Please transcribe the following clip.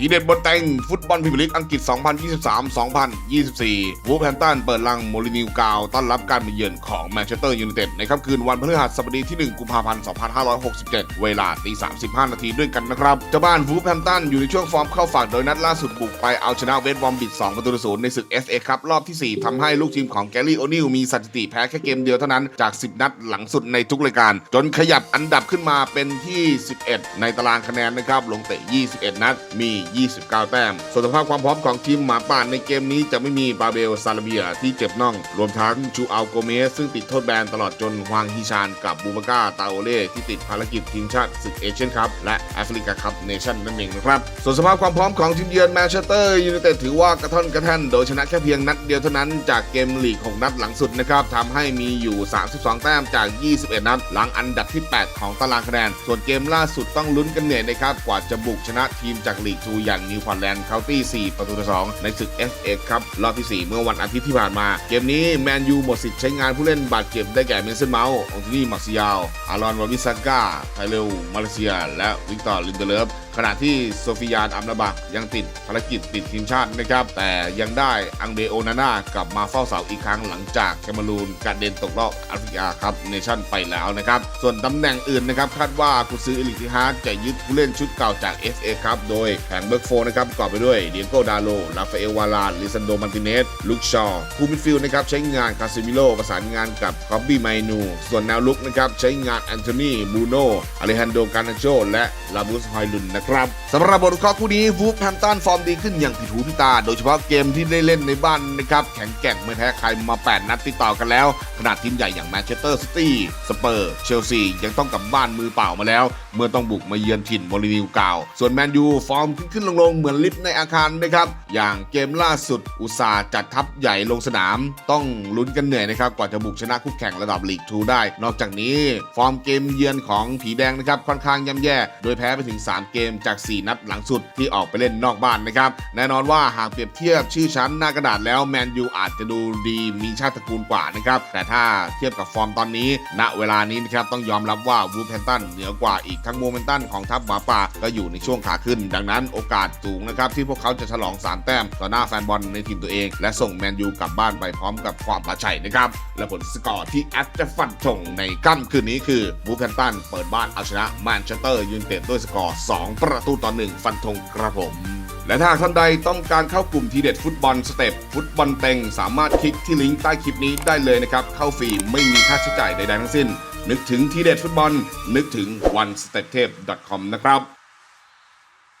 ทีเด็ดบนแต่งฟุตบอลพรีเมียร์ลีกอังกฤษ 2023-2024 วูฟแฮมตันเปิดลังโมลินิวกาวต้อนรับการมาเยือนของแมนเชสเตอร์ยูไนเต็ดในค่ำคืนวันพฤหัสบดีที่ 1 กุมภาพันธ์ 2567 เวลาตี35 นาทีด้วยกันนะครับ เจ้าบ้านวูฟแฮมตันอยู่ในช่วงฟอร์มเข้าฝั่งโดยนัดล่าสุดบุกไปเอาชนะเวสต์บอมบิด2ประตูต่อศูนย์ในศึก FA ครับรอบที่ 4ทำให้ลูกทีมของแกลลี่โอนิลมีสถิติแพ้แค่เกมเดียวเท่านั้นจาก 10 นัดหลังสุดในทุกรายการ จนขยับอันดับขึ้นมาเป็นที่ 11 ในตารางคะแนนนะครับลงเตะ 21 นัดมี29 แต้ม ส่วนสภาพความพร้อมของทีมหมาป่าในเกมนี้จะไม่มีบาเบลซาลาเบียที่เจ็บน่อง รวมทั้งจูอัลโกเมสซึ่งติดโทษแบนตลอดจนฮวางฮิชานกับบูบาก้าตาโอเล่ที่ติดภารกิจทีมชาติศึกเอเชียนคัพและแอฟริกาคัพเนชั่นนั่นเองนะครับ ส่วนสภาพความพร้อมของทีมเยือนแมนเชสเตอร์ยูไนเต็ดถือว่ากระท่อนกระแท่นโดยชนะแค่เพียงนัดเดียวเท่านั้นจากเกมลีก6นัดหลังสุดนะครับทำให้มีอยู่ 32 แต้มจาก 21 นัด หลังอันดับที่ 8 ของตารางคะแนน ส่วนเกมล่าสุดต้องลุ้นกันเหนื่อยนะครับกว่าจะบุกชนะทีมจากลีกทูอย่างนิวฟอนแลนด์เคาน์ตี้4ประตูต่อ2ในศึก FA ครับรอบที่ 4 เมื่อวันอาทิตย์ที่ผ่านมา เกมนี้แมนยูหมดสิทธิ์ใช้งานผู้เล่นบาดเจ็บได้แก่เมนเซนเมาส์องตินี่มักซิยาลอารอนวาวิสก้าไทเลวมาเลเซีย และวิกตอร์ลินเดเลฟ ขณะที่โซฟิยานอัมราบักยังติดภารกิจติดทีมชาตินะครับ แต่ยังได้อังเดโอนาน่ากลับมาเฝ้าเสาอีกครั้งหลังจากแคมารูนกระเด็นตกรอบแอฟริกาครับเนชั่นไปแล้วนะครับ ส่วนตำแหน่งอื่นนะครับคาดว่ากุซือเอลิทิฮาร์จะยึดผู้เล่นชุดเก่าจาก FA ครับโดยแผงเบิร์กโฟนะครับประกอบไปด้วยเดียโกดาโลลาฟาเอลวาลาลิซันโดมันติเนสลุกชอคูมิฟิลนะครับใช้งานคาซิมิโลประสานงานกับคอบบี้ไมนู ส่วนแนวลุกนะครับใช้งานแอนโทนีบูโนอเลฮันโดกานาโชและลาบูสฮอยลุนนะครับสำหรับบทวิเคราะห์คู่นี้วูฟแฮมตันฟอร์มดีขึ้นอย่างผิดหูผิดตา โดยเฉพาะเกมที่ได้เล่นในบ้านนะครับแข็งแกร่งไม่แพ้ใครมา 8 นัดติดต่อกันแล้ว ขนาดทีมใหญ่อย่างแมนเชสเตอร์ซิตี้สเปอร์เชลซียังต้องกลับบ้านมือเปล่ามาแล้ว เมื่อต้องบุกมาเยือนถิ่นโมลินิวกาว ส่วนแมนยูฟอร์มขึ้นขึ้นลงลงเหมือนลิฟต์ในอาคารนะครับอย่างเกมล่าสุดอุตสาห์จัดทัพใหญ่ลงสนาม ต้องลุ้นกันเหนื่อยนะครับกว่าจะบุกชนะคู่แข่งระดับลีกทูได้ นอกจากนี้ ฟอร์มเกมเยือนของผีแดงนะครับค่อนข้างย่ำแย่ โดยแพ้ไปถึง 3 เกมจาก 4 นัดหลังสุดที่ออกไปเล่นนอกบ้านนะครับแน่นอนว่าหากเปรียบเทียบชื่อชั้นหน้ากระดาษแล้วแมนยูอาจจะดูดีมีชาติตระกูลกว่านะครับแต่ถ้าเทียบกับฟอร์มตอนนี้ ณเวลานี้นะครับต้องยอมรับว่าวูแพนตันเหนือกว่าอีกทั้งโมเมนตัมของทัพหมาป่าก็อยู่ในช่วงขาขึ้น ดังนั้นโอกาสสูงนะครับที่พวกเขาจะฉลอง 3 แต้มต่อหน้าแฟนบอลในทีมตัวเอง และส่งแมนยูกลับบ้านไปพร้อมกับความประชัยนะครับและผลสกอร์ที่แอดจะฟันธงในค่ำคืนนี้คือวูแพนตันเปิดบ้านเอาชนะแมนเชสเตอร์ยูไนเต็ดด้วยสกอร์2ประตูต่อ 1 ฟันธงกระผม และถ้าท่านใดต้องการเข้ากลุ่มทีเด็ดฟุตบอลสเต็ปฟุตบอลเต็ง สามารถคลิกที่ลิงก์ใต้คลิปนี้ได้เลยนะครับ เข้าฟรีไม่มีค่าใช้จ่ายใดๆทั้งสิ้น นึกถึงทีเด็ดฟุตบอล นึกถึง one step tape com นะครับ